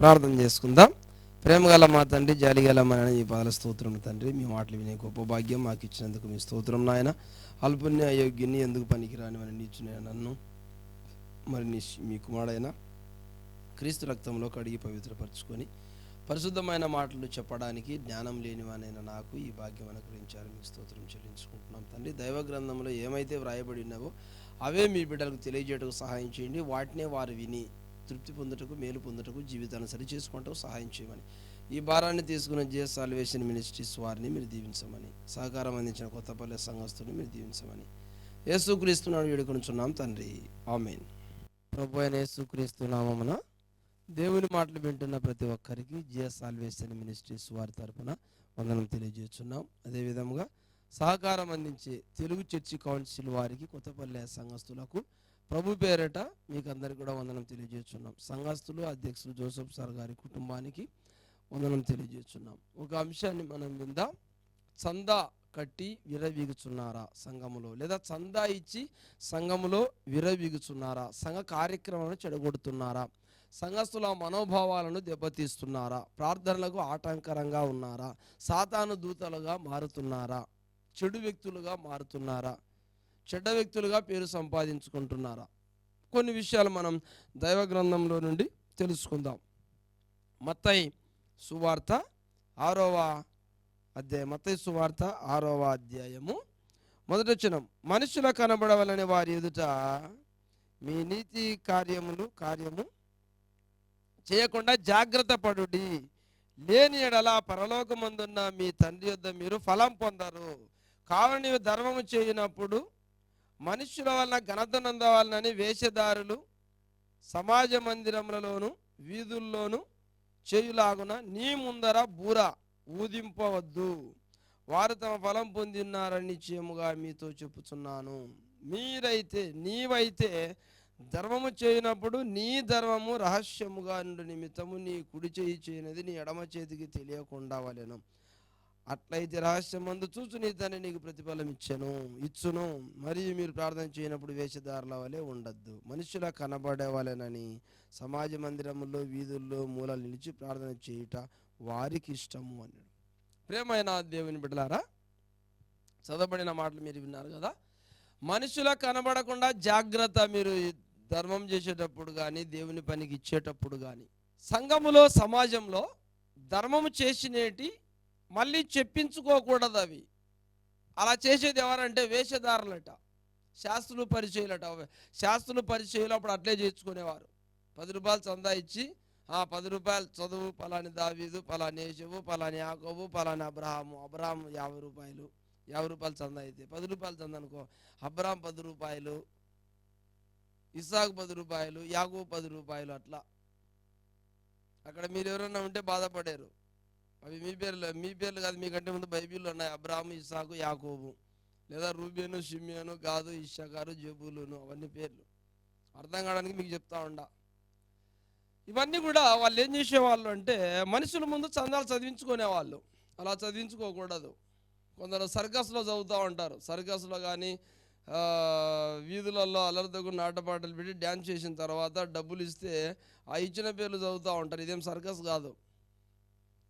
ప్రార్థన చేసుకుందాం. ప్రేమగల మా తండ్రి జాలిగల మా నాయన ఈ పాదల స్తోత్రం తండ్రి. మీ మాటలు వినే గొప్ప భాగ్యం మాకు ఇచ్చినందుకు మీ స్తోత్రం నాయన. అల్పుణ్య అయోగ్యుని ఎందుకు పనికిరాని అని నిచ్చిన నన్ను మరి నీ మీ కుమారుడైన క్రీస్తు రక్తంలో కడిగి పవిత్రపరచుకొని పరిశుద్ధమైన మాటలు చెప్పడానికి జ్ఞానం లేనివానైనా నాకు ఈ భాగ్యం అనుగ్రహించారు మీకు స్తోత్రం చెల్లించుకుంటున్నాం తండ్రి. దైవ గ్రంథంలో ఏమైతే వ్రాయబడి అవే మీ బిడ్డలకు తెలియజేయటకు సహాయం చేయండి. వాటినే వారు విని తృప్తి పొందుటకు మేలు పొందుటకు జీవితాన్ని సరి చేసుకుంటూ సహాయం చేయమని. ఈ భారాన్ని తీసుకున్న జిఎస్ సాల్వేషన్ మినిస్ట్రీస్ వారిని మీరు దీవించమని. సహకారం అందించిన కొత్తపల్లె సంఘస్థుని మీరు దీవించమని. యేసుక్రీస్తున్నాడు వేడుకొనుచున్నాం తండ్రి. ఆమెన్. ప్రభు అయిన యేసుక్రీస్తు నామమున దేవుని మాటలు వింటున్న ప్రతి ఒక్కరికి జిఎస్ సాల్వేషన్ మినిస్ట్రీస్ వారి తరపున వందనం తెలియజేస్తున్నాం. అదేవిధంగా సహకారం అందించే తెలుగు చర్చి కౌన్సిల్ వారికి కొత్తపల్లె సంఘస్థులకు ప్రభు పేరట మీకు అందరికి కూడా వందనం తెలియజేస్తున్నాం. సంఘస్థులు అధ్యక్షులు జోసఫ్ సార్ గారి కుటుంబానికి వందనం తెలియజేస్తున్నాం. ఒక అంశాన్ని మనం విందాం. చందా కట్టి విరవీగుచున్నారా సంఘములో? లేదా చందా ఇచ్చి సంఘములో విరవీగుచున్నారా? సంఘ కార్యక్రమాలను చెడగొడుతున్నారా? సంఘస్థుల మనోభావాలను దెబ్బతీస్తున్నారా? ప్రార్థనలకు ఆటంకరంగా ఉన్నారా? సాతాను దూతలుగా మారుతున్నారా? చెడు వ్యక్తులుగా మారుతున్నారా? చెడ్డ వ్యక్తులుగా పేరు సంపాదించుకుంటున్నారా? కొన్ని విషయాలు మనం దైవ గ్రంథంలో నుండి తెలుసుకుందాం. మత్తయి సువార్త ఆరవ అధ్యాయం మత్తయి సువార్త ఆరవ అధ్యాయము. మొదటి వచ్చిన మనుషుల కనబడవలని వారి ఎదుట మీ నీతి కార్యములు కార్యము చేయకుండా జాగ్రత్త పడుడి. లేని ఎడల పరలోకమందున్న మీ తండ్రి యొద్ద మీరు ఫలం పొందరు. కావని ధర్మము చేయనప్పుడు మనుష్యుల వలన ఘనతనందవాలని వేషధారులు సమాజ మందిరములలోను వీధుల్లోను చేయులాగున నీ ముందర బూర ఊదింపవద్దు. వారు తమ ఫలం పొందిన్నారని నిశ్చయముగా మీతో చెప్పుచున్నాను. మీరైతే నీవైతే ధర్మము చేయనప్పుడు నీ ధర్మము రహస్యముగా నుండి నిమిత్తము నీ కుడి చేయి చేయనది నీ ఎడమ చేతికి తెలియకుండా వలెను. అట్లయితే రహస్యమందు చూచు నీ దాన్ని నీకు ప్రతిఫలం ఇచ్చెను ఇచ్చును. మరియు మీరు ప్రార్థన చేయనప్పుడు వేషధారుల వలె ఉండద్దు. మనుషుల కనబడే సమాజ మందిరముల్లో వీధుల్లో మూలాలు నిలిచి ప్రార్థన చేయుట వారికి ఇష్టము అన్నాడు. ప్రేమైన దేవుని బిడ్డలారా చదవబడిన మాటలు మీరు విన్నారు కదా? మనుషుల కనబడకుండా జాగ్రత్త మీరు ధర్మం చేసేటప్పుడు కానీ దేవుని పనికి ఇచ్చేటప్పుడు కానీ సంఘములో సమాజంలో ధర్మము చేసినేటి మళ్ళీ చెప్పించుకోకూడదు అవి. అలా చేసేది ఎవరంటే వేషధారులట శాస్త్రులు పరిచయలట. శాస్త్రులు పరిచయలు అప్పుడు అట్లే చేర్చుకునేవారు. పది రూపాయలు చందా ఇచ్చి ఆ పది రూపాయలు చదువు పలాని దావీదు పలాని యేషవు పలాని యాకోబు పలాని అబ్రహాము. అబ్రహాము యాభై రూపాయలు యాభై రూపాయలు చందా అయితే పది రూపాయలు చందా అనుకో అబ్రహాం పది రూపాయలు ఇసాకు పది రూపాయలు యాగో పది రూపాయలు అట్లా. అక్కడ మీరు ఎవరైనా ఉంటే బాధపడారు. అవి మీ పేర్లు మీ పేర్లు కాదు మీకంటే ముందు బైబిల్లో ఉన్నాయి. అబ్రాహం ఇసాకు యాకోబు. లేదా రూబేను షిమ్యాను గాదు ఇషకారు జబులును అవన్నీ పేర్లు. అర్థం కావడానికి మీకు చెప్తా ఉండా. ఇవన్నీ కూడా వాళ్ళు ఏం చేసేవాళ్ళు అంటే మనుషుల ముందు చందాలు చదివించుకునేవాళ్ళు. అలా చదివించుకోకూడదు. కొందరు సర్కస్లో చదువుతూ ఉంటారు. సర్కస్లో కానీ వీధులలో అలరిదగు నాటపాటలు పెట్టి డ్యాన్స్ చేసిన తర్వాత డబ్బులు ఇస్తే ఆ ఇచ్చిన పేర్లు చదువుతూ ఉంటారు. ఇదేం సర్కస్ కాదు.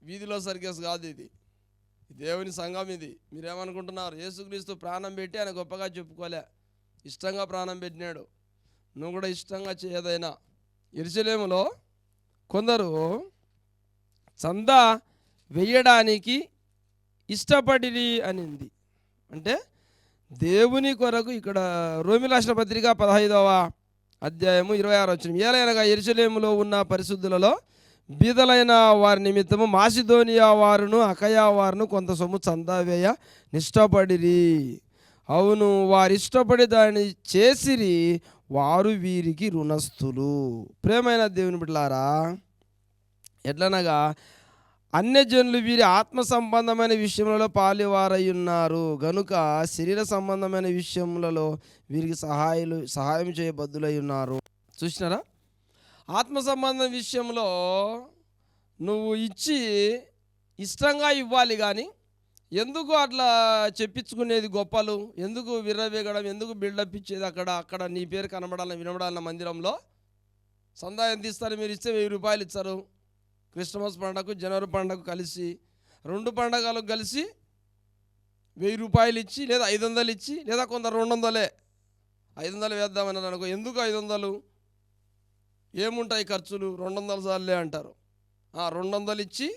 వీధిలో సర్కస్ కాదు ఇది. దేవుని సంఘం ఇది. మీరేమనుకుంటున్నారు? యేసుక్రీస్తు ప్రాణం పెట్టి ఆయన గొప్పగా చెప్పుకోలే. ఇష్టంగా ప్రాణం పెట్టినాడు. నువ్వు కూడా ఇష్టంగా చేయదైనా ఎరుసలేములో కొందరు చందా వెయ్యడానికి ఇష్టపడిరి అనింది. అంటే దేవుని కొరకు ఇక్కడ రోమి రాష్ట్ర పత్రిక పదహైదవ అధ్యాయము ఇరవై ఆరు వచ్చిన ఏలైనగా ఎరుసలేములో ఉన్న పరిశుద్ధులలో బీదలైన వారి నిమిత్తము మాసిధోనియా వారును అకయా వారును కొంత సొమ్ము చందా వేయ నిష్టపడిరి అవును వారు ఇష్టపడి దాన్ని చేసిరి వారు వీరికి రుణస్థులు. ప్రేమైన దేవుని బిడ్డలారా ఎట్లనగా అన్యజనులు వీరి ఆత్మ సంబంధమైన విషయములలో పాలివారై ఉన్నారు. గనుక శరీర సంబంధమైన విషయములలో వీరికి సహాయాలు సహాయం చేయబద్దులై ఉన్నారు. చూసినారా? ఆత్మ సంబంధం విషయంలో నువ్వు ఇచ్చి ఇష్టంగా ఇవ్వాలి కానీ ఎందుకు అట్లా చెప్పించుకునేది గొప్పలు? ఎందుకు విర్రవేగడం? ఎందుకు బిల్డప్ ఇచ్చేది అక్కడ? అక్కడ నీ పేరు కనబడాలని వినబడాలన్న మందిరంలో సందా ఎంత ఇస్తారు మీరు ఇస్తే వెయ్యి రూపాయలు ఇస్తారు. క్రిస్మస్ పండగకు జనవరి పండగ కలిసి రెండు పండగలకు కలిసి వెయ్యి రూపాయలు ఇచ్చి లేదా ఐదు వందలు ఇచ్చి లేదా కొందరు రెండు వందలే ఐదు వందలు వేద్దామని అనుకో. ఎందుకు ఐదు వందలు? ఏముంటాయి ఖర్చులు? రెండు వందల సార్లే అంటారు. ఆ, రెండు వందలు ఇచ్చి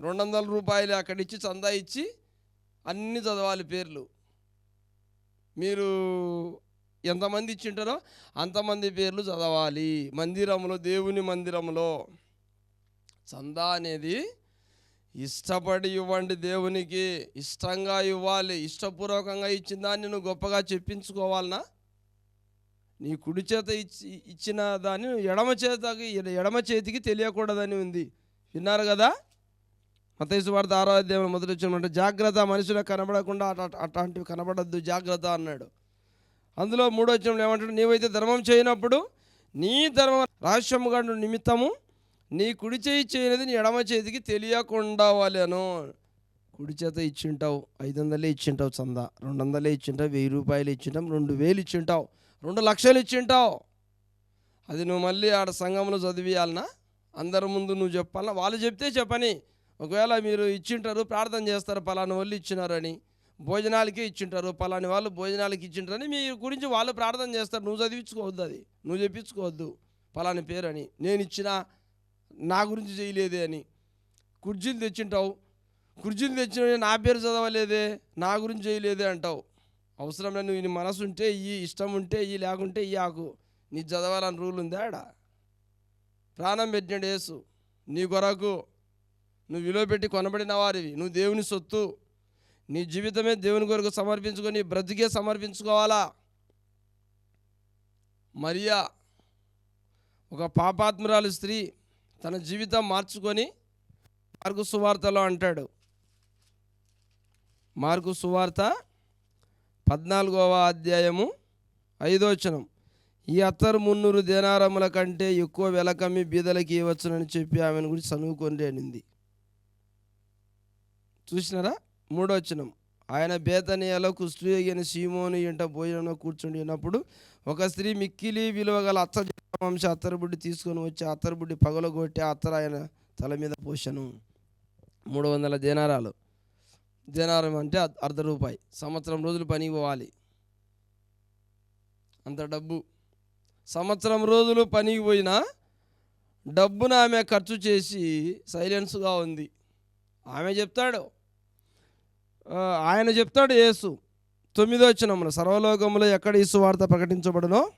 రెండు వందల రూపాయలు అక్కడ ఇచ్చి చందా ఇచ్చి అన్నీ చదవాలి పేర్లు. మీరు ఎంతమంది ఇచ్చింటారో అంతమంది పేర్లు చదవాలి. మందిరంలో దేవుని మందిరంలో చందా అనేది ఇష్టపడి ఇవ్వండి దేవునికి. ఇష్టంగా ఇవ్వాలి. ఇష్టపూర్వకంగా ఇచ్చిన దాన్ని నువ్వు గొప్పగా చెప్పించుకోవాలనా? నీ కుడి చేత ఇచ్చి ఇచ్చిన దాన్ని ఎడమ చేతకి ఎడమ చేతికి తెలియకూడదని ఉంది. విన్నారు కదా? మతేసు వార్త ఆరాధ్యం మొదటి వచ్చినమాట జాగ్రత్త మనుషులకు కనబడకుండా అట్లాంటివి కనబడద్దు జాగ్రత్త అన్నాడు. అందులో మూడో వచ్చినప్పుడు ఏమంటాడు నీవైతే ధర్మం చేయనప్పుడు నీ ధర్మం రహస్యముగా నిమిత్తము నీ కుడి చేయి చేయనిది నీ ఎడమ చేతికి తెలియకుండా వాళ్ళను కుడి చేత ఇచ్చింటావు ఐదు వందలే ఇచ్చింటావు చందా రెండు వందలే ఇచ్చింటావు వెయ్యి రూపాయలు ఇచ్చింటాం రెండు వేలు ఇచ్చింటావు. రెండు లక్షలు ఇచ్చింటావు. అది నువ్వు మళ్ళీ ఆడ సంఘంలో చదివియాలనా? అందరి ముందు నువ్వు చెప్పాలనా? వాళ్ళు చెప్తే చెప్పని. ఒకవేళ మీరు ఇచ్చింటారు ప్రార్థన చేస్తారు పలాని వాళ్ళు ఇచ్చినారని. భోజనాలకే ఇచ్చింటారు పలాని వాళ్ళు భోజనాలకి ఇచ్చింటారని మీ గురించి వాళ్ళు ప్రార్థన చేస్తారు. నువ్వు చదివించుకోవద్దు అది. నువ్వు చెప్పించుకోవద్దు పలాని పేరని. నేను ఇచ్చిన నా గురించి చేయలేదే అని. కుర్జీలు తెచ్చింటావు. కుర్జీలు తెచ్చిన నా పేరు చదవలేదే నా గురించి చేయలేదే అంటావు. అవసరం లేదు నువ్వు నీ మనసు ఉంటే ఈ ఇష్టం ఉంటే ఈ లేకుంటే ఈ ఆకు. నీ చదవాలని రూల్ ఉందా ఆడ ప్రాణం పెట్టినాడు యేసు. నీ కొరకు నువ్వు విలువ పెట్టి కొనబడిన వారివి. నువ్వు దేవుని సొత్తు. నీ జీవితమే దేవుని కొరకు సమర్పించుకొని బ్రతికే సమర్పించుకోవాలా? మరియా ఒక పాపాత్మురాలు స్త్రీ తన జీవితం మార్చుకొని మార్గు సువార్తలో అంటాడు. మార్గు సువార్త పద్నాలుగవ అధ్యాయము ఐదోచనం. ఈ అత్తరు మున్నూరు దేనారముల కంటే ఎక్కువ వెలకమ్మి బీదలకి ఇవ్వచ్చునని చెప్పి ఆమెను గురించి చనువుకొని అనింది. చూసినారా? మూడోచనం. ఆయన బేతనీయలో కుష్ఠయోగిన సీమోని ఇంట భోజనంలో కూర్చుండి ఉన్నప్పుడు ఒక స్త్రీ మిక్కిలి విలువగల అత్త వంశ అత్తరబుడ్డి తీసుకొని వచ్చి అత్తరబుడ్డి పగలగొట్టి అత్తర ఆయన తల మీద పోషను మూడు వందల దేనారాలు. దినారం అంటే అర్ధ- రూపాయి. సంవత్సరం రోజులు పనికి పోవాలి అంత డబ్బు. సంవత్సరం రోజులు పనికి పోయినా డబ్బును ఆమె ఖర్చు చేసి సైలెన్స్గా ఉంది. ఆమె చెప్తాడు. ఆయన చెప్తాడు యేసు. తొమ్మిదో వచ్చినమున సర్వలోకములో ఎక్కడ ఈ సువార్త ప్రకటించబడునో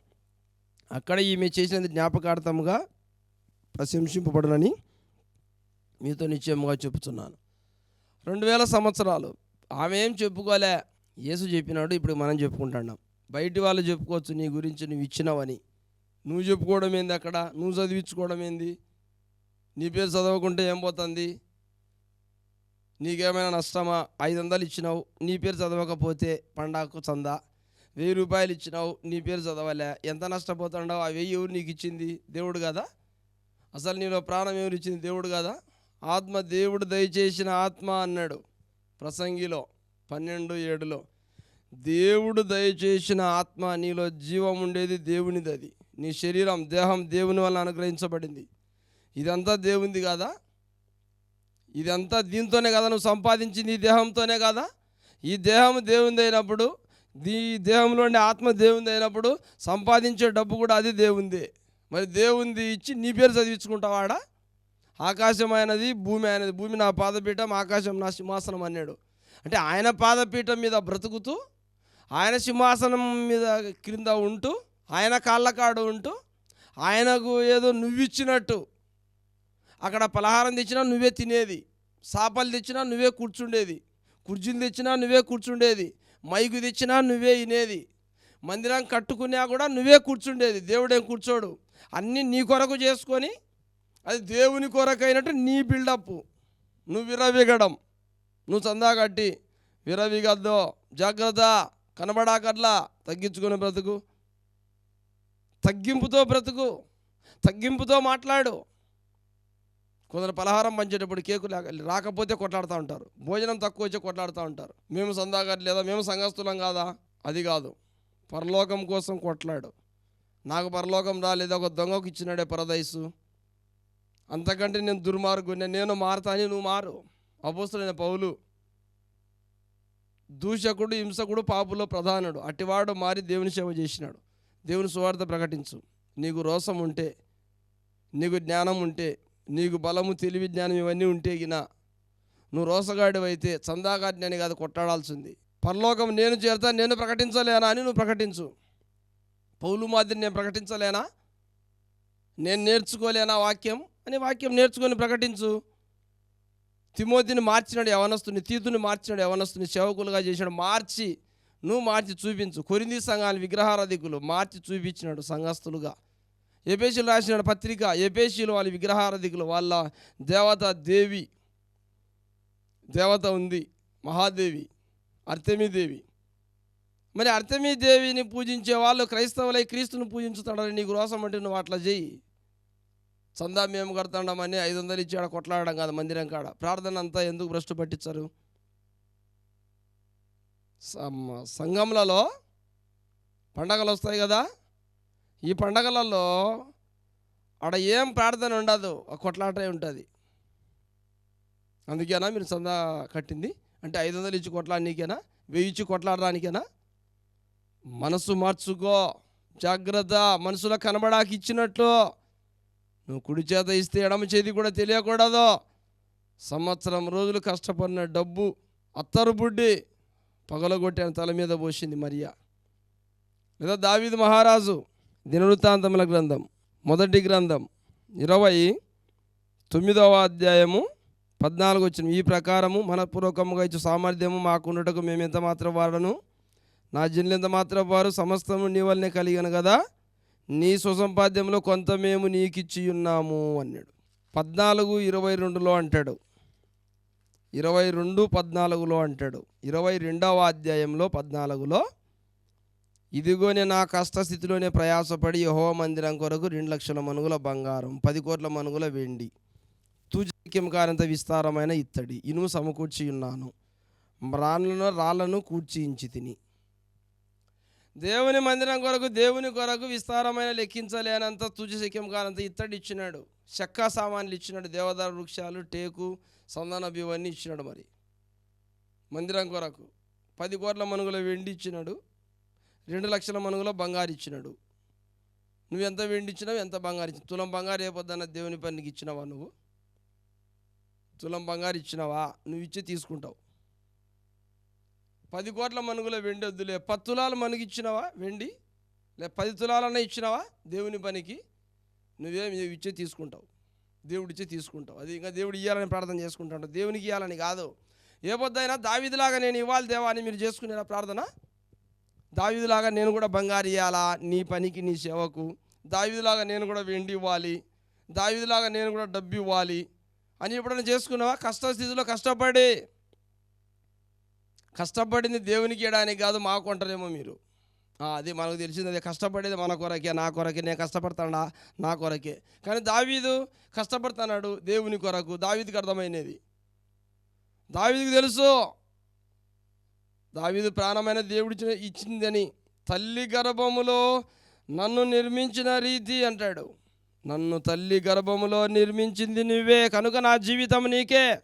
అక్కడ ఈమె చేసినది జ్ఞాపకార్థముగా ప్రశంసింపబడునని మీతో నిశ్చయముగా చెబుతున్నాను. రెండు వేల సంవత్సరాలు. ఆమె ఏం చెప్పుకోలే? యేసు చెప్పినాడు ఇప్పుడు మనం చెప్పుకుంటున్నాం. బయటి వాళ్ళు చెప్పుకోవచ్చు నీ గురించి నువ్వు ఇచ్చినావని. నువ్వు చెప్పుకోవడం ఏంది అక్కడ? నువ్వు చదివించుకోవడం ఏంది? నీ పేరు చదవకుంటే ఏం పోతుంది? నీకేమైనా నష్టమా? ఐదు వందలు ఇచ్చినావు నీ పేరు చదవకపోతే పండాకు చందా? వెయ్యి రూపాయలు ఇచ్చినావు నీ పేరు చదవలే. ఎంత నష్టపోతుండవు ఆ వెయ్యి ఎవరు నీకు ఇచ్చింది? దేవుడు కదా? అసలు నీలో ప్రాణం ఎవరు ఇచ్చింది? దేవుడు కదా? ఆత్మ దేవుడు దయచేసిన ఆత్మ అన్నాడు. ప్రసంగిలో పన్నెండు ఏడులో దేవుడు దయచేసిన ఆత్మ నీలో జీవం ఉండేది దేవునిది అది. నీ శరీరం దేహం దేవుని వల్ల అనుగ్రహించబడింది. ఇదంతా దేవుంది కదా? ఇదంతా దీంతోనే కదా నువ్వు సంపాదించింది ఈ దేహంతోనే కదా? ఈ దేహం దేవునిది అయినప్పుడు దీ దేహంలోనే ఆత్మ దేవునిది అయినప్పుడు సంపాదించే డబ్బు కూడా అది దేవుంది మరి దేవుంది ఇచ్చి నీ పేరు చదివించుకుంటావాడా? ఆకాశం అయినది భూమి అయినది భూమి నా పాదపీఠం ఆకాశం నా సింహాసనం అన్నాడు. అంటే ఆయన పాదపీఠం మీద బ్రతుకుతూ ఆయన సింహాసనం మీద క్రింద ఉంటూ ఆయన కాళ్ళకాడు ఉంటూ ఆయనకు ఏదో నువ్విచ్చినట్టు. అక్కడ పలహారం తెచ్చినా నువ్వే తినేది. సాపలు తెచ్చినా నువ్వే కూర్చుండేది. కుర్జీలు తెచ్చినా నువ్వే కూర్చుండేది. మైకు తెచ్చినా నువ్వే వినేది. మందిరం కట్టుకున్నా కూడా నువ్వే కూర్చుండేది. దేవుడేం కూర్చోడు? అన్నీ నీ కొరకు చేసుకొని అది దేవుని కొరకైనట్టు నీ బిల్డప్. నువ్వు విరవిగడం. నువ్వు చందా కట్టి విరవిగద్దో. జాగ్రత్త. కనబడాకట్లా. తగ్గించుకుని బ్రతుకు. తగ్గింపుతో బ్రతుకు. తగ్గింపుతో మాట్లాడు. కొందరు పలహారం పంచేటప్పుడు కేకు లేక రాకపోతే కొట్లాడుతూ ఉంటారు. భోజనం తక్కువ వచ్చి కొట్లాడుతూ ఉంటారు. మేము సందాగారు లేదా మేము సంఘస్థులం కాదా? అది కాదు. పరలోకం కోసం కొట్లాడు. నాకు పరలోకం రాలేదా? ఒక దొంగకు ఇచ్చినాడే పరదైసు అంతకంటే నేను దుర్మార్గుని నేను మారతాని నువ్వు మారు. అపోస్తులైన పౌలు దూషకుడు హింసకుడు పాపులో ప్రధానుడు అట్టివాడు మారి దేవుని సేవ చేసినాడు. దేవుని సువార్త ప్రకటించు. నీకు రోసం ఉంటే నీకు జ్ఞానం ఉంటే నీకు బలము తెలివి జ్ఞానం ఇవన్నీ ఉంటే గిన నువ్వు రోసగాడివైతే చందాగాడిని కాదు కొట్టాడాల్సింది. పరలోకం నేను చేరుతా నేను ప్రకటించలేనా అని నువ్వు ప్రకటించు. పౌలు మాదిరి నేను ప్రకటించలేనా? నేను నేర్చుకోలేనా వాక్యం? అనే వాక్యం నేర్చుకొని ప్రకటించు. తిమోతిని మార్చినాడు యవనస్తుని తీతుని మార్చినాడు యవనస్తుని సేవకులుగా చేసినాడు. మార్చి నువ్వు మార్చి చూపించు. కొరింది సంఘాలు విగ్రహారాధికులు మార్చి చూపించినాడు సంఘస్థులుగా. ఎపేషిలు రాసిన పత్రిక. ఎపేషిలు వాళ్ళ విగ్రహారాధికులు వాళ్ళ దేవత దేవి. దేవత ఉంది. మహాదేవి. అర్తమీదేవి. మరి అర్తమీదేవిని పూజించే వాళ్ళు క్రైస్తవులై క్రీస్తుని పూజించుతాడని నీకు రోసం అంటే నువ్వు అట్లా చేయి చందా మేము కడతాడమని ఐదు వందలు ఇచ్చి ఆడ కొట్లాడడం కాదు మందిరం కాడ. ప్రార్థన అంతా ఎందుకు భ్రష్టు పట్టించారు? సంఘంలలో సంఘములలో పండగలు వస్తాయి కదా? ఈ పండగలలో ఆడ ఏం ప్రార్థన ఉండదు కొట్లాటే ఉంటుంది. అందుకేనా మీరు చందా కట్టింది? అంటే ఐదు వందలు ఇచ్చి కొట్లాడనీకేనా? వెయ్యి ఇచ్చి కొట్లాడడానికేనా మనసు మార్చుకో జాగ్రత్త మనసులో కనబడాకి ఇచ్చినట్లు. నువ్వు కుడి చేత ఇస్తే ఎడమ చేతి కూడా తెలియకూడదు. సంవత్సరం రోజులు కష్టపడిన డబ్బు అత్తరు బుడ్డి పగలగొట్టాను తల మీద పోసింది మరియా. లేదా దావిద్ మహారాజు దినవృత్తాంతముల గ్రంథం మొదటి గ్రంథం ఇరవై తొమ్మిదవ అధ్యాయము పద్నాలుగు వచ్చిన ఈ ప్రకారము మనపూర్వకముగా ఇచ్చు సామర్థ్యము మాకుండటకు మేము ఎంత మాత్రం వాడను నా జనులు ఎంత మాత్రం వారు? సమస్తము నీ వల్లనే కలిగాను కదా? నీ సుసంపాద్యంలో కొంత మేము నీకిచ్చి ఉన్నాము అన్నాడు. పద్నాలుగు ఇరవై రెండులో అంటాడు. ఇరవై రెండు పద్నాలుగులో అంటాడు. ఇరవై రెండవ అధ్యాయంలో పద్నాలుగులో ఇదిగోనే నా కష్టస్థితిలోనే ప్రయాసపడి యహో మందిరం కొరకు రెండు లక్షల మనుగుల బంగారం పది కోట్ల మనుగుల వెండి తూజక్యం కారంత విస్తారమైన ఇత్తడి ఇనుము సమకూర్చి ఉన్నాను. రాళ్ళను రాళ్ళను తిని. దేవుని మందిరం కొరకు దేవుని కొరకు విస్తారమైన లెక్కించలేనంత తుజశక్యం కానంత ఇత్తడి ఇచ్చినాడు. చెక్క సామాన్లు ఇచ్చినాడు దేవదారు వృక్షాలు టేకు సందన ఇవన్నీ ఇచ్చినాడు మరి. మందిరం కొరకు పది కోట్ల మనుగుల వెండి ఇచ్చినాడు రెండు లక్షల మనుగుల బంగారు ఇచ్చినాడు. నువ్వు ఎంత వెండి ఇచ్చినావు ఎంత బంగారు ఇచ్చిన తులం బంగారు ఏ పొద్దున్న దేవుని పనికి ఇచ్చినావా నువ్వు? తులం బంగారు ఇచ్చినావా? నువ్వు ఇచ్చి తీసుకుంటావు. పది కోట్ల మనుగుల వెండి వద్దులే. పది తులాలు మనకి ఇచ్చినావా వెండి. లే పది తులాలన్నా ఇచ్చినావా? దేవుని పనికి. నువ్వేం ఇచ్చే తీసుకుంటావు. దేవుడిచ్చే తీసుకుంటావు. అది ఇంకా దేవుడు ఇవ్వాలని ప్రార్థన చేసుకుంటాడు. దేవునికి ఇవ్వాలని కాదు. ఏ పొద్దైనా దావిదిలాగా నేను ఇవ్వాలి దేవా అని మీరు చేసుకునేనా ప్రార్థన? దావిదిలాగా నేను కూడా బంగారు ఇవ్వాలా నీ పనికి నీ సేవకు. దావిదిలాగా నేను కూడా వెండి ఇవ్వాలి. దావిదిలాగా నేను కూడా డబ్బు ఇవ్వాలి. అని ఎప్పుడైనా చేసుకున్నావా? కష్టస్థితిలో కష్టపడి. కష్టపడింది దేవునికి ఇవ్వడానికి కాదు మా కొంటారేమో మీరు. అది మనకు తెలిసింది. అదే కష్టపడేది మన కొరకే నా కొరకే నేను కష్టపడతాడా నా కొరకే. కానీ దావీదు కష్టపడుతున్నాడు దేవుని కొరకు. దావీదికి అర్థమైనది దావీదికి తెలుసు. దావీదు ప్రాణమైన దేవుడి ఇచ్చిందని. తల్లి గర్భములో నన్ను నిర్మించిన రీతి అంటాడు. నన్ను తల్లి గర్భములో నిర్మించింది నువ్వే. కనుక నా జీవితం నీకే.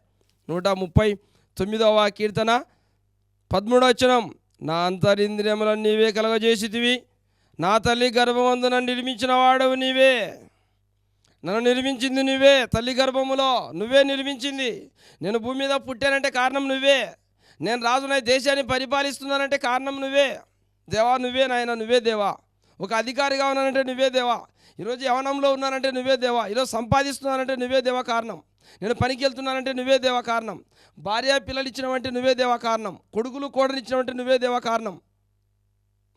నూట ముప్పై తొమ్మిదవ కీర్తన. పద్మూడవచనం నా అంతరింద్రియములను నీవే కలగజేసితివి నా తల్లి గర్భమందున నిర్మించిన వాడవు నీవే. నన్ను నిర్మించింది నువ్వే తల్లి గర్భములో నువ్వే నిర్మించింది. నేను భూమి మీద పుట్టానంటే కారణం నువ్వే. నేను రాజునై దేశాన్ని పరిపాలిస్తున్నానంటే కారణం నువ్వే. దేవా నువ్వే నాయన నువ్వే దేవా. ఒక అధికారిగా ఉన్నానంటే నువ్వే దేవా. ఈరోజు యవనంలో ఉన్నానంటే నువ్వే దేవా ఈరోజు సంపాదిస్తున్నానంటే నువ్వే దేవా కారణం. నేను పనికి వెళ్తున్నానంటే నువ్వే దేవా కారణం. భార్య పిల్లలు ఇచ్చినవంటే నువ్వే దేవా కారణం. కొడుకులు కోడలు ఇచ్చినవంటే నువ్వే దేవా కారణం.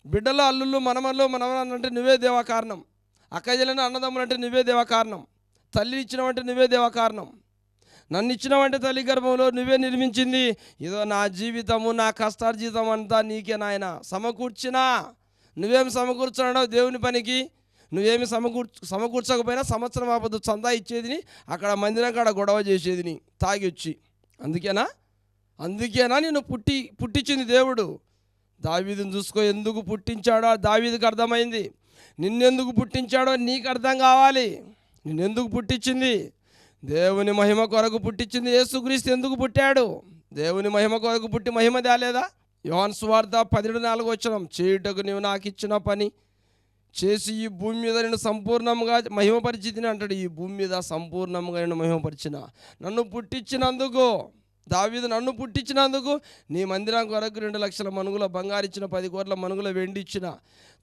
బిడ్డలు అల్లుళ్ళు మనమల్లు మనమలు నువ్వే దేవా కారణం. అక్కజలను అన్నదమ్ములు అంటే నువ్వే దేవా కారణం. తల్లి ఇచ్చినవంటే నువ్వే దేవా కారణం. నన్ను ఇచ్చినవంటే తల్లి గర్భంలో నువ్వే నిర్మించింది. ఇదో నా జీవితము నా కష్టార్జితం అంతా నీకే నాయన. సమకూర్చినా నువ్వేం సమకూర్చున్నాడో దేవుని పనికి నువ్వేమి సమకూర్చు సమకూర్చకపోయినా సంవత్సరం ఆపదు. చందా ఇచ్చేదిని అక్కడ మందిరం కాడ గొడవ చేసేదిని తాగి వచ్చి అందుకేనా? అందుకేనా నేను పుట్టి పుట్టించింది దేవుడు? దావీదుని చూసుకో ఎందుకు పుట్టించాడో దావీదికి అర్థమైంది. నిన్నెందుకు పుట్టించాడో నీకు అర్థం కావాలి. నిన్నెందుకు పుట్టించింది? దేవుని మహిమ కొరకు పుట్టించింది యేసుక్రీస్తు ఎందుకు పుట్టాడు? దేవుని మహిమ కొరకు పుట్టి మహిమ తేలేదా? యోహాన్ సువార్త పదిహేడు నాలుగు వచ్చినాం చేయుటకు నీవు నాకు ఇచ్చిన పని చేసి ఈ భూమి మీద నేను సంపూర్ణంగా మహిమపరిచితిని అంటాడు. ఈ భూమి మీద సంపూర్ణంగా నేను మహిమపరిచిన. నన్ను పుట్టించినందుకు దావీదు నన్ను పుట్టించినందుకు నీ మందిరం కొరకు రెండు లక్షల మనుగుల బంగారు ఇచ్చిన పది కోట్ల మనుగుల వెండి ఇచ్చిన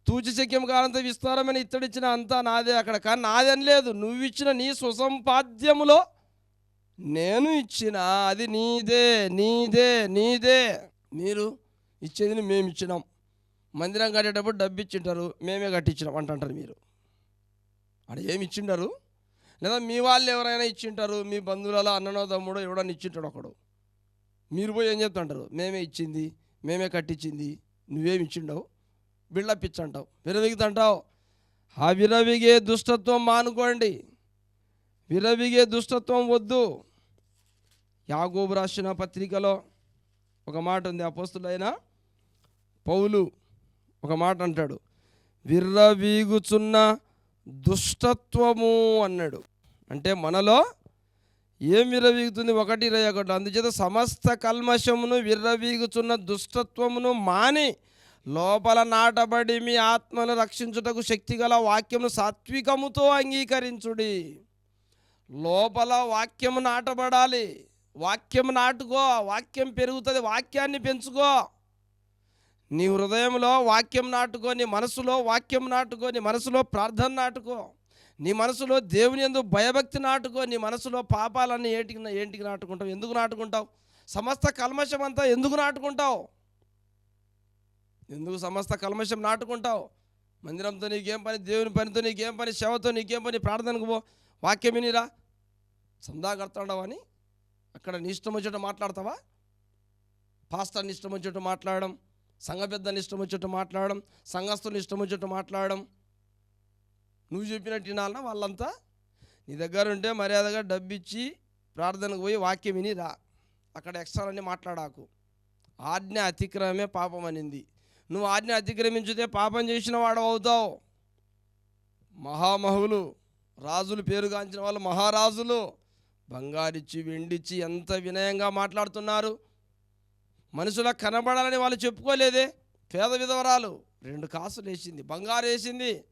తూచి శక్యం కాలంత విస్తారమైన ఇత్తడిచ్చిన అంతా నాదే అక్కడ. కానీ నాదని అని లేదు. నువ్వు ఇచ్చిన నీ సుసంపాద్యములో నేను ఇచ్చిన. అది నీదే నీదే నీదే. మీరు ఇచ్చేది మేము ఇచ్చినాం మందిరం కట్టేటప్పుడు డబ్బు ఇచ్చింటారు మేమే కట్టించినాం అంటుంటారు మీరు. అక్కడ ఏమి ఇచ్చింటారు? లేదా మీ వాళ్ళు ఎవరైనా ఇచ్చింటారు మీ బంధువులలో అన్ననో తమ్ముడో ఎవడన్నా ఇచ్చింటాడు ఒకడు. మీరు పోయి ఏం చెప్తుంటారు? మేమే ఇచ్చింది మేమే కట్టించింది నువ్వేమి ఇచ్చిండవు బిల్డప్ ఇచ్చంటావు విరవిగుతంటావు. ఆ విరవిగే దుష్టత్వం మానుకోండి. విరవిగే దుష్టత్వం వద్దు. యాగోబు రాసిన పత్రికలో ఒక మాట ఉంది అపోస్తులైన పౌలు ఒక మాట అంటాడు. విర్రవీగుచున్న దుష్టత్వము అన్నాడు. అంటే మనలో ఏం విర్రవీగుతుంది? ఒకటి ఇరవై ఒకటి. అందుచేత సమస్త కల్మషమును విర్రవీగుచున్న దుష్టత్వమును మాని లోపల నాటబడి మీ ఆత్మను రక్షించుటకు శక్తిగల వాక్యమును సాత్వికముతో అంగీకరించుడి. లోపల వాక్యము నాటబడాలి. వాక్యం నాటుకో వాక్యం పెరుగుతుంది వాక్యాన్ని పెంచుకో. నీ హృదయంలో వాక్యం నాటుకో నీ మనసులో వాక్యం నాటుకో నీ మనసులో ప్రార్థన నాటుకో నీ మనసులో దేవుని ఎందు భయభక్తి నాటుకో నీ మనసులో పాపాలన్నీ ఏంటికి ఏంటికి నాటుకుంటావు? ఎందుకు నాటుకుంటావు? సమస్త కల్మషం అంతా ఎందుకు నాటుకుంటావు? ఎందుకు సమస్త కల్మషం నాటుకుంటావు? మందిరంతో నీకేం పని దేవుని పనితో నీకేం పని సేవతో నీకేం పని ప్రార్థనకు పో. వాక్యం వినిరా? సందా కడతాడావు అని అక్కడ నీ ఇష్టం వచ్చేట్టు మాట్లాడతావా? పాస్టర్ని ఇష్టం వచ్చేట్టు మాట్లాడడం. సంఘ పెద్దని ఇష్టం వచ్చేట్టు మాట్లాడడం సంఘస్థులు ఇష్టం వచ్చేట్టు మాట్లాడడం. నువ్వు చెప్పినట్టు వినాలన్నా వాళ్ళంతా? నీ దగ్గర ఉంటే మర్యాదగా డబ్బిచ్చి ప్రార్థనకు పోయి వాక్యం విని రా. అక్కడ ఎక్స్ట్రాలన్నీ మాట్లాడాకు. ఆజ్ఞ అతిక్రమమే పాపం అనింది. నువ్వు ఆజ్ఞ అతిక్రమించితే పాపం చేసిన వాడు అవుతావు. మహామహులు రాజులు పేరుగాంచిన వాళ్ళు మహారాజులు. బంగారిచ్చి వెండిచ్చి ఎంత వినయంగా మాట్లాడుతున్నారు. మనుషులకు కనబడాలని వాళ్ళు చెప్పుకోలేదే. పేద విధవరాలు. రెండు కాసులు వేసింది బంగారు వేసింది.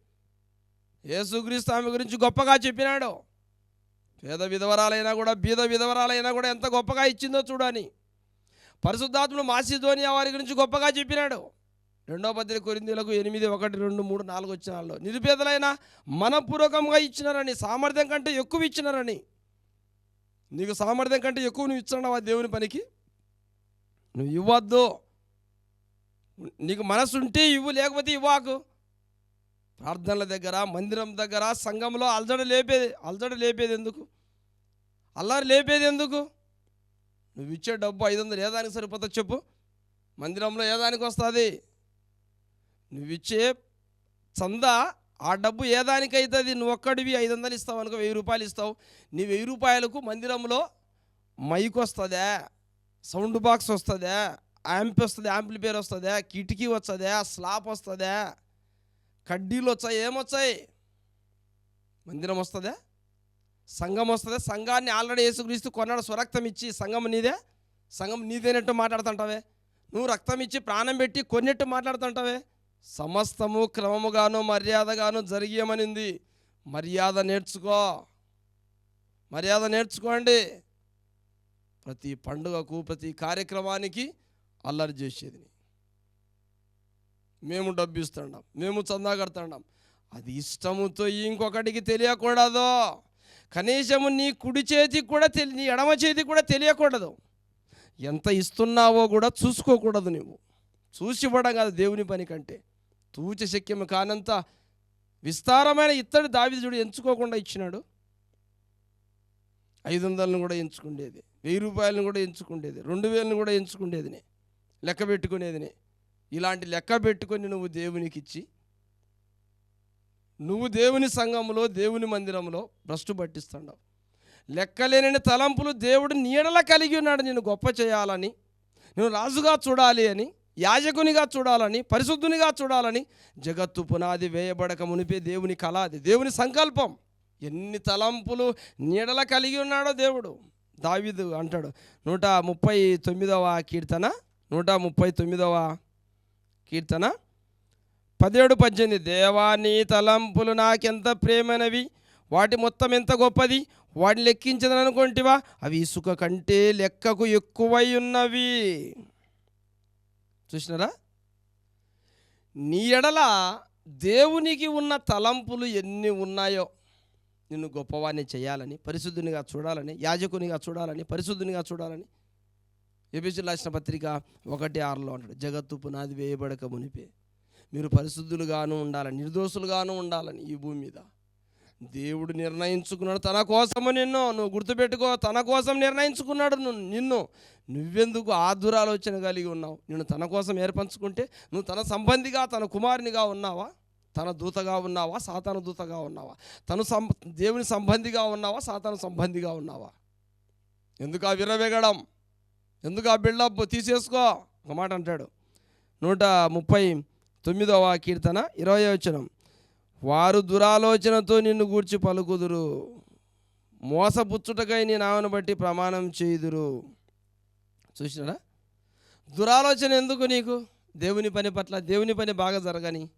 యేసుక్రీస్తు ఆమె గురించి గొప్పగా చెప్పినాడు. పేద విధవరాలైనా కూడా బీద విధవరాలైనా కూడా ఎంత గొప్పగా ఇచ్చిందో చూడని. పరిశుద్ధాత్ముడు మాసిధోని వారి గురించి గొప్పగా చెప్పినాడు. రెండో పత్రిక కొరిందీలకు ఎనిమిది ఒకటి రెండు మూడు నాలుగు వచ్చినాల్లో నిరుపేదలైన మనపూర్వకంగా ఇచ్చినారని సామర్థ్యం కంటే ఎక్కువ ఇచ్చినారని. నీకు సామర్థ్యం కంటే ఎక్కువ నువ్వు ఇచ్చినావా దేవుని పనికి? నువ్వు ఇవ్వద్దు. నీకు మనసు ఉంటే ఇవ్వు లేకపోతే ఇవ్వాకు. ప్రార్థనల దగ్గర మందిరం దగ్గర సంఘంలో అల్జడ లేపేది అల్జడ లేపేది ఎందుకు? అల్లరి లేపేది ఎందుకు? నువ్వు ఇచ్చే డబ్బు ఐదు వందలు ఏదానికి సరిపోతా చెప్పు. మందిరంలో ఏ వస్తుంది? నువ్విచ్చే చందా ఆ డబ్బు ఏ అవుతుంది నువ్వు ఒక్కడివి ఐదు వందలు ఇస్తావు అనుకో వెయ్యి రూపాయలు ఇస్తావు. నీ వెయ్యి రూపాయలకు మందిరంలో మైకొస్తుందా సౌండ్ బాక్స్ వస్తుందా యాంప్ వస్తుంది యాంప్లిఫైర్ వస్తుందా కిటికీ వస్తుందా స్లాప్ వస్తుందా. కడ్డీలు వచ్చాయి ఏమొచ్చాయి మందిరం వస్తుందా సంఘం వస్తుందా. సంఘాన్ని ఆల్రెడీ యేసుక్రీస్తు కొన్నాడు స్వరక్తం ఇచ్చి సంఘం నీదే సంఘం నీదేనట్టు మాట్లాడుతుంటావే. నువ్వు రక్తం ఇచ్చి ప్రాణం పెట్టి కొన్నట్టు మాట్లాడుతుంటావే. సమస్తము క్రమముగాను మర్యాదగాను జరిగేమనింది మర్యాద నేర్చుకో. మర్యాద నేర్చుకోండి. ప్రతి పండుగకు ప్రతి కార్యక్రమానికి అల్లరి చేసేది మేము డబ్బు ఇస్తున్నాం మేము చందా కడుతున్నాం అది ఇష్టముతో ఇంకొకటికి తెలియకూడదు. కనీసము నీ కుడి చేతికి కూడా తెలి నీ ఎడమ చేతికి కూడా తెలియకూడదు. ఎంత ఇస్తున్నావో కూడా చూసుకోకూడదు నువ్వు చూసి ఇవ్వడం కాదు దేవుని పని కంటే. తూచ శక్యము కానంత విస్తారమైన ఇత్తడి దావిదుడు ఎంచుకోకుండా ఇచ్చినాడు. ఐదు వందలను కూడా ఎంచుకుండేది. వెయ్యి రూపాయలను కూడా ఎంచుకుండేది. రెండు వేలను కూడా ఎంచుకుండేదిని. లెక్క పెట్టుకునేదిని. ఇలాంటి లెక్క పెట్టుకొని నువ్వు దేవునికి ఇచ్చి నువ్వు దేవుని సంఘంలో దేవుని మందిరంలో భ్రష్టు పట్టిస్తున్నావు లెక్కలేని తలంపులు దేవుడు నీడల కలిగి ఉన్నాడు. నేను గొప్ప చేయాలని నేను రాజుగా చూడాలి అని యాజకునిగా చూడాలని పరిశుద్ధునిగా చూడాలని జగత్తు పునాది వేయబడక మునిపే దేవుని కళ అది. దేవుని సంకల్పం. ఎన్ని తలంపులు నీడల కలిగి ఉన్నాడో దేవుడు. దావీదు అంటాడు నూట ముప్పై తొమ్మిదవ కీర్తన నూట ముప్పై తొమ్మిదవ కీర్తన. పదిహేడు పద్దెనిమిది దేవా నీ తలంపులు నాకెంత ప్రేమైనవి వాటి మొత్తం ఎంత గొప్పది వాటిని లెక్కించదని అనుకుంటివా అవి ఇసుక కంటే లెక్కకు ఎక్కువై ఉన్నవి. చూసినారా? నీ ఎడల దేవునికి ఉన్న తలంపులు ఎన్ని ఉన్నాయో. నిన్ను గొప్పవాడిని చేయాలని పరిశుద్ధునిగా చూడాలని యాజకునిగా చూడాలని పరిశుద్ధునిగా చూడాలని ఎబిసి రాసిన పత్రిక ఒకటి ఆరులో అంటాడు జగత్తు పునాది వేయబడక మునిపే. మీరు పరిశుద్ధులుగాను ఉండాలని నిర్దోషులుగాను ఉండాలని ఈ భూమి మీద. దేవుడు నిర్ణయించుకున్నాడు తన కోసము నిన్ను నువ్వు గుర్తుపెట్టుకో తన కోసం నిర్ణయించుకున్నాడు నువ్వు నిన్ను. నువ్వెందుకు ఆధురాలోచన కలిగి ఉన్నావు? నిన్ను తన కోసం ఏర్పంచుకుంటే నువ్వు తన సంబంధిగా తన కుమారునిగా ఉన్నావా? తన దూతగా ఉన్నావా? సాతాను దూతగా ఉన్నావా? తను సం దేవుని సంబంధిగా ఉన్నావా? సాతాను సంబంధిగా ఉన్నావా? ఎందుకు ఆ విరవేగడం ఎందుకు ఆ బిల్డప్ తీసేసుకో? ఒక మాట అంటాడు. నూట ముప్పై తొమ్మిదవ కీర్తన ఇరవై వచనం. వారు దురాలోచనతో నిన్ను గూర్చి పలుకుదురు. మోసపుచ్చుటకై నీ నామను బట్టి ప్రమాణం చేయుదురు. చూసినారా? దురాలోచన ఎందుకు నీకు? దేవుని పని పట్ల దేవుని పని బాగా జరగని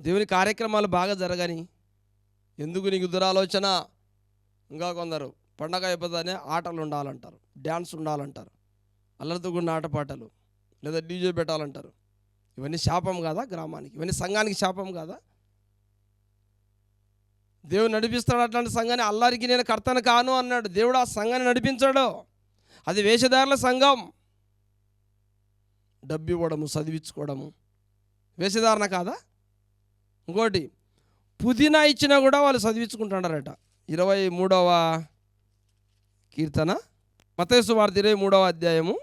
దేవుని కార్యక్రమాలు బాగా జరగని ఎందుకు నీకు దురాలోచన? ఇంకా కొందరు పండగ అయిపోతానే ఆటలు ఉండాలంటారు డ్యాన్స్ ఉండాలంటారు అల్లరితో కూడిన ఆటపాటలు లేదా డీజే పెట్టాలంటారు. ఇవన్నీ శాపం కాదా గ్రామానికి? ఇవన్నీ సంఘానికి శాపం కాదా? దేవుడు నడిపిస్తాడు అట్లాంటి సంఘాన్ని అల్లారికి నేను కర్తను కాను అన్నాడు. దేవుడు ఆ సంఘాన్ని నడిపించాడు. అది వేషధారుల సంఘం. డబ్బు ఇవ్వడము చదివించుకోవడము వేషధారణ కాదా? ఇంకోటి పుదీనా ఇచ్చినా కూడా వాళ్ళు చదివించుకుంటున్నారట. ఇరవై మూడవ కీర్తన మతేసు వార్త ఇరవై మూడవ అధ్యాయము.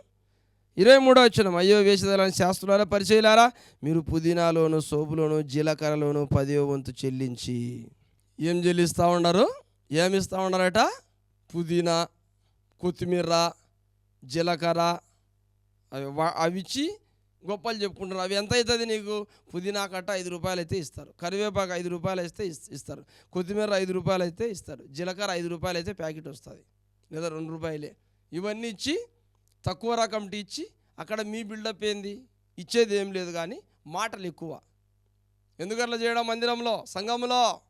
ఇరవై మూడవ వచ్చిన అయ్యో వేషధారాన్ని శాస్త్రులారా పరిచయలారా మీరు పుదీనాలోను సోపులోను జీలకర్రలోను పదో వంతు చెల్లించి ఏం చెల్లిస్తూ ఉన్నారు ఏమి ఇస్తూ ఉన్నారట పుదీనా కొత్తిమీర జీలకర్ర అవి వా- అవి ఇచ్చి గొప్పలు చెప్పుకుంటారు. అవి ఎంత అవుతుంది నీకు? పుదీనా కట్ట ఐదు రూపాయలు అయితే ఇస్తారు. కరివేపాకు ఐదు రూపాయలు అయితే ఇస్తారు. కొత్తిమీర ఐదు రూపాయలు అయితే ఇస్తారు. జీలకర్ర ఐదు రూపాయలు అయితే ప్యాకెట్ వస్తుంది. లేదా రెండు రూపాయలే. ఇవన్నీ ఇచ్చి తక్కువ రకం టీ ఇచ్చి అక్కడ మీ బిల్డప్ ఏంది? ఇచ్చేది ఏం లేదు కానీ మాటలు ఎక్కువ. ఎందుకట్లా చేయడం మందిరంలో? సంఘంలో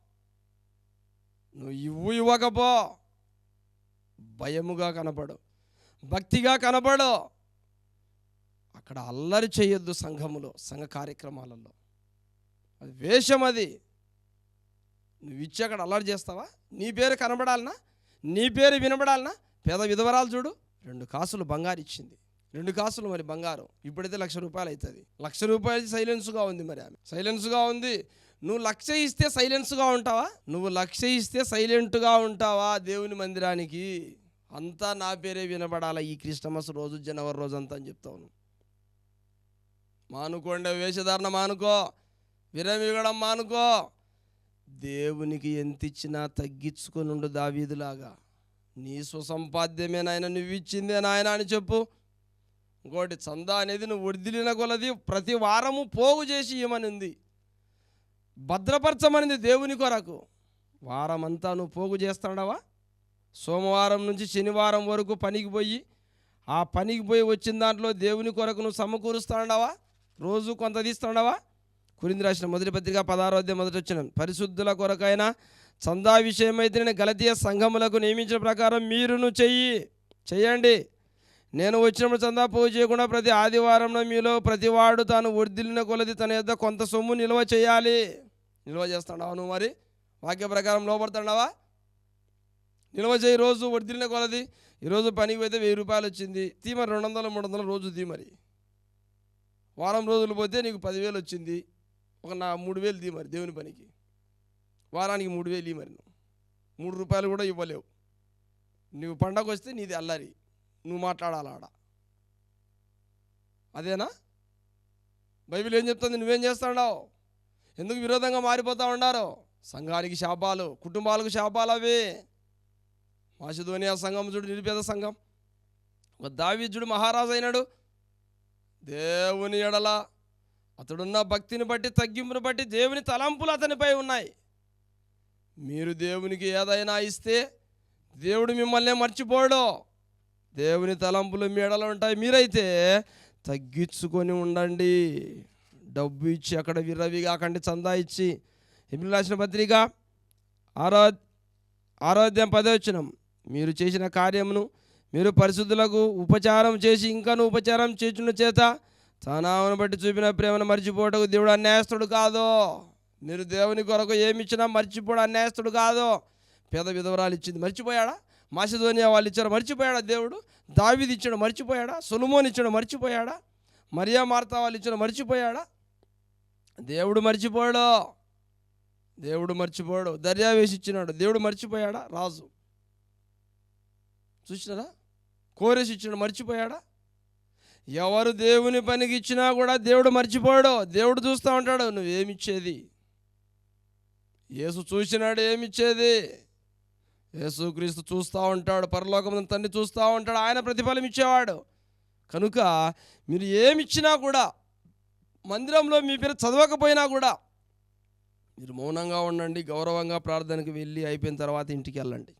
నువ్వు ఇవ్వు ఇవ్వకపో. భయముగా కనపడు. భక్తిగా కనపడు. అక్కడ అల్లరి చేయొద్దు సంఘములో సంఘ కార్యక్రమాలలో. అది వేషం అది. నువ్వు ఇచ్చి అక్కడ అల్లరి చేస్తావా? నీ పేరు కనబడాలనా? నీ పేరు వినబడాలనా? పేద విధవరాలు చూడు రెండు కాసులు బంగారు ఇచ్చింది. రెండు కాసులు మరి బంగారం. ఇప్పుడైతే లక్ష రూపాయలు అవుతుంది. లక్ష రూపాయలు సైలెన్స్గా ఉంది మరి ఆమె. సైలెన్స్గా ఉంది. నువ్వు లక్ష ఇస్తే సైలెన్స్గా ఉంటావా? నువ్వు లక్ష ఇస్తే సైలెంట్గా ఉంటావా దేవుని మందిరానికి? అంతా నా పేరే వినబడాలా ఈ క్రిస్టమస్ రోజు జనవరి రోజు అంతా అని చెప్తావు మానుకోండి వేషధారణ మానుకో విరమిగడం మానుకో. దేవునికి ఎంత ఇచ్చినా తగ్గించుకొని ఉండు దావీదులాగా. నీ స్వసంపాద్యమే నాయన నువ్వు ఇచ్చిందే నాయన అని చెప్పు. ఇంకోటి చందా అనేది నువ్వు వడిదిలిన కొలది ప్రతి వారము పోగు చేసి ఇవ్వమనింది భద్రపరచమనింది దేవుని కొరకు. వారమంతా నువ్వు పోగు చేస్తాడవా? సోమవారం నుంచి శనివారం వరకు పనికి పోయి ఆ పనికి పోయి వచ్చిన దాంట్లో దేవుని కొరకు నువ్వు సమకూరుస్తాడవా? రోజు కొంత తీస్తుండవా కురింది రాసిన మొదటి పత్రిక పదహారో అధ్యాయం మొదటి వచ్చిన పరిశుద్ధుల కొరకైనా చందా విషయమైతే నేను గలతీయ సంఘములకు నియమించిన ప్రకారం మీరును చెయ్యి. చెయ్యండి. నేను వచ్చినప్పుడు చందా పోగు చేయకుండా ప్రతి ఆదివారంలో మీలో ప్రతివాడు తాను వర్దిలిన కొలది తన యొక్క కొంత సొమ్ము నిల్వ చేయాలి. నిల్వ చేస్తున్నావు నువ్వు మరి? వాక్య ప్రకారం లోపడుతున్నావా నిల్వ చేయి రోజు వర్దిలిన కొలది. ఈరోజు పనికి పోతే వెయ్యి రూపాయలు వచ్చింది తీ మరి రెండు వందలు మూడు వందలు రోజు తీ మరి. వారం రోజులు పోతే నీకు పదివేలు వచ్చింది. ఒక నా మూడు వేలు దీ మరి దేవుని పనికి. వారానికి మూడు వేలు ఇవ్వ మరి నువ్వు. మూడు రూపాయలు కూడా ఇవ్వలేవు. నువ్వు పండగ వస్తే నీది అల్లరి. నువ్వు మాట్లాడాలి ఆడ. అదేనా? బైబిల్ ఏం చెప్తుంది? నువ్వేం చేస్తున్నావు ఎందుకు విరోధంగా మారిపోతా ఉన్నారు? సంఘానికి శాపాలు కుటుంబాలకు శాపాలు అవి. ఆ సంఘం చూడు నిరుపేద సంఘం. ఒక దావీజుడు మహారాజు అయినాడు. దేవుని ఎడల అతడున్న భక్తిని బట్టి తగ్గింపును బట్టి దేవుని తలంపులు అతనిపై ఉన్నాయి. మీరు దేవునికి ఏదైనా ఇస్తే దేవుడు మిమ్మల్ని మర్చిపోడు. దేవుని తలంపులు మీడలు ఉంటాయి. మీరైతే తగ్గించుకొని ఉండండి. డబ్బు ఇచ్చి అక్కడ విర్రవి కాకండి చందా ఇచ్చి. ఎప్పుడు రాసిన పత్రిక ఆరో ఆరోగ్యం పదవచనం మీరు చేసిన కార్యమును మీరు పరిశుద్ధులకు ఉపచారం చేసి ఇంకాను ఉపచారం చేసిన చేత తనామను బట్టి చూపిన ప్రేమను మర్చిపోవటకు దేవుడు అన్యాయస్తుడు కాదు. మీరు దేవుని కొరకు ఏమి ఇచ్చినా మర్చిపోడు అన్యాయస్తుడు కాదు. పేద విధవరాలు ఇచ్చింది మర్చిపోయాడా? మాసిధోనియా వాళ్ళు ఇచ్చారు మర్చిపోయాడా దేవుడు? దావిది ఇచ్చాడు మర్చిపోయాడా? సులుమోని ఇచ్చాడు మర్చిపోయాడా? మరియా మార్తా వాళ్ళు ఇచ్చాడు మర్చిపోయాడా? దేవుడు మర్చిపోయాడు. దేవుడు మర్చిపోయాడు. దర్యావేసి ఇచ్చినాడు దేవుడు మర్చిపోయాడా? రాజు. చూసినారా? కోరేసి ఇచ్చిన మర్చిపోయాడా? ఎవరు దేవుని పనికి ఇచ్చినా కూడా దేవుడు మర్చిపోయాడు దేవుడు చూస్తూ ఉంటాడు నువ్వేమిచ్చేది? యేసు చూసినాడు ఏమిచ్చేది? యేసుక్రీస్తు చూస్తూ ఉంటాడు పరలోకం తండ్రి చూస్తూ ఉంటాడు ఆయన ప్రతిఫలం ఇచ్చేవాడు కనుక మీరు ఏమిచ్చినా కూడా మందిరంలో మీ పేరు చదవకపోయినా కూడా మీరు మౌనంగా ఉండండి గౌరవంగా ప్రార్థనకి వెళ్ళి అయిపోయిన తర్వాత ఇంటికి వెళ్ళండి.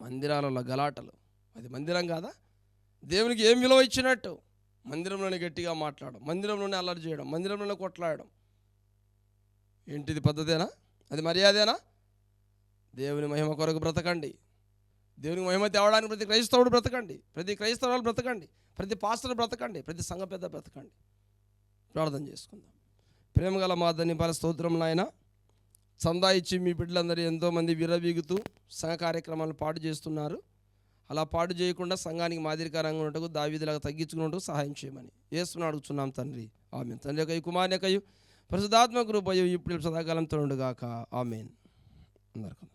మందిరాలలో గలాటలు. అది మందిరం కాదా? దేవునికి ఏం విలువ ఇచ్చినట్టు? మందిరంలోనే గట్టిగా మాట్లాడడం మందిరంలోనే అల్లరి చేయడం మందిరంలోనే కొట్లాడడం. ఏంటిది పద్ధతేనా? అది మర్యాదేనా? దేవుని మహిమ కొరకు బ్రతకండి. దేవునికి మహిమ తేవడానికి ప్రతి క్రైస్తవుడు బ్రతకండి. ప్రతి క్రైస్తవులు బ్రతకండి. ప్రతి పాస్టర్ బ్రతకండి. ప్రతి సంఘ పెద్ద బ్రతకండి. ప్రార్థన చేసుకుందాం. ప్రేమగల మా పర స్తోత్రం నాయన. చందా ఇచ్చి మీ బిడ్డలందరూ ఎంతోమంది విరవీగుతూ సంఘ కార్యక్రమాలు పాటు చేస్తున్నారు. అలా పాటు చేయకుండా సంఘానికి మాదిరికరంగా ఉన్నట్టుకు దావీదిలాగా తగ్గించుకున్నట్టు సహాయం చేయమని ఏసుకుని అడుగుతున్నాం తండ్రి. ఆమె తండ్రి యొక్క కుమార్యకయు పరిశుధాత్మ రూపాయ ఇప్పుడు సదాకాలంతో ఉండుగాక. ఆమెన్. అందరికీ